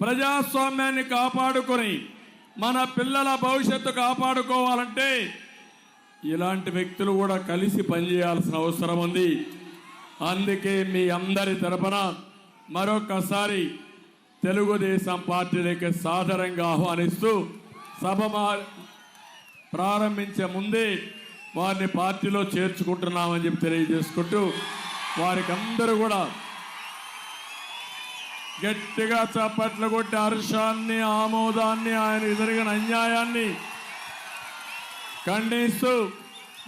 ప్రజాస్వామ్యాన్ని కాపాడుకొని మన పిల్లల భవిష్యత్తు కాపాడుకోవాలంటే ఇలాంటి వ్యక్తులు కూడా కలిసి పనిచేయాల్సిన అవసరం ఉంది. అందుకే మీ అందరి తరపున మరొకసారి తెలుగుదేశం పార్టీలోకి సాదరంగా ఆహ్వానిస్తూ సభ మా- ప్రారంభించే ముందే వారిని పార్టీలో చేర్చుకుంటున్నామని చెప్పి తెలియజేసుకుంటూ వారికి అందరూ కూడా గట్టిగా చప్పట్లు కొట్టి హర్షాన్ని ఆమోదాన్ని ఆయన జరిగిన అన్యాయాన్ని ఖండిస్తూ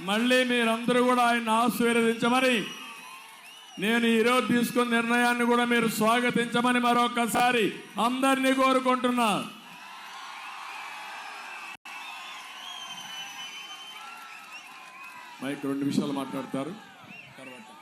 మళ్ళీ మీరందరూ కూడా ఆయన ఆశీర్వదించమని నేను ఈరోజు తీసుకున్న నిర్ణయాన్ని కూడా మీరు స్వాగతించమని మరొకసారి అందరినీ కోరుకుంటున్నా. మైక్ రెండు నిమిషాలు మాట్లాడతారు. తర్వాత.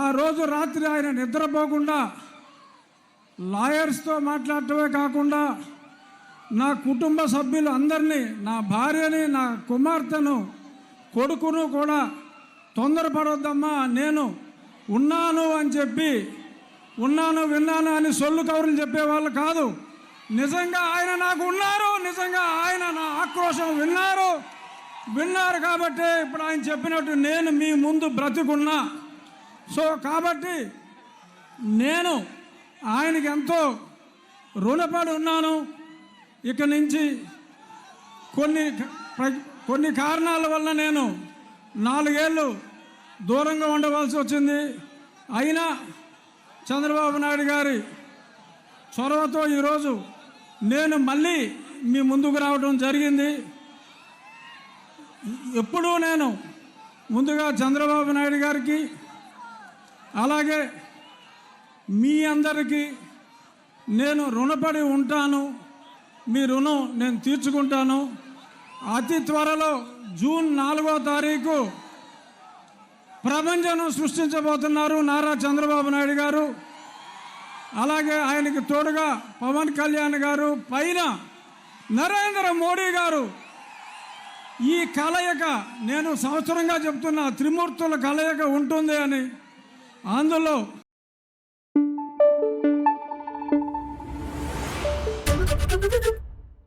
ఆ రోజు రాత్రి ఆయన నిద్రపోకుండా లాయర్స్తో మాట్లాడటమే కాకుండా నా కుటుంబ సభ్యులు అందరినీ నా భార్యని నా కుమార్తెను కొడుకును కూడా తొందరపడొద్దమ్మా నేను ఉన్నాను అని చెప్పి ఉన్నాను విన్నాను అని సొల్లు కౌరులు చెప్పేవాళ్ళు కాదు. నిజంగా ఆయన నాకు ఉన్నారు నిజంగా ఆయన నా ఆక్రోశం విన్నారు. విన్నారు కాబట్టి ఇప్పుడు ఆయన చెప్పినట్టు నేను మీ ముందు బ్రతికున్నా. సో కాబట్టి నేను ఆయనకి ఎంతో రుణపడి ఉన్నాను. ఇక నుంచి కొన్ని ప్ర- కొన్ని కారణాల వల్ల నేను నాలుగేళ్ళు దూరంగా ఉండవలసి వచ్చింది. అయినా చంద్రబాబు నాయుడు గారి చొరవతో ఈరోజు నేను మళ్ళీ మీ ముందుకు రావడం జరిగింది. ఎప్పుడూ నేను ముందుగా చంద్రబాబు నాయుడు గారికి అలాగే మీ అందరికీ నేను రుణపడి ఉంటాను. మీ రుణం నేను తీర్చుకుంటాను. అతి త్వరలో జూన్ నాలుగో తారీఖు ప్రపంచం సృష్టించబోతున్నారు నారా చంద్రబాబు నాయుడు గారు. అలాగే ఆయనకి తోడుగా పవన్ కళ్యాణ్ గారు పైన నరేంద్ర మోడీ గారు. ఈ కలయిక నేను సంవత్సరంగా చెప్తున్న త్రిమూర్తుల కలయిక ఉంటుంది అని. అందులో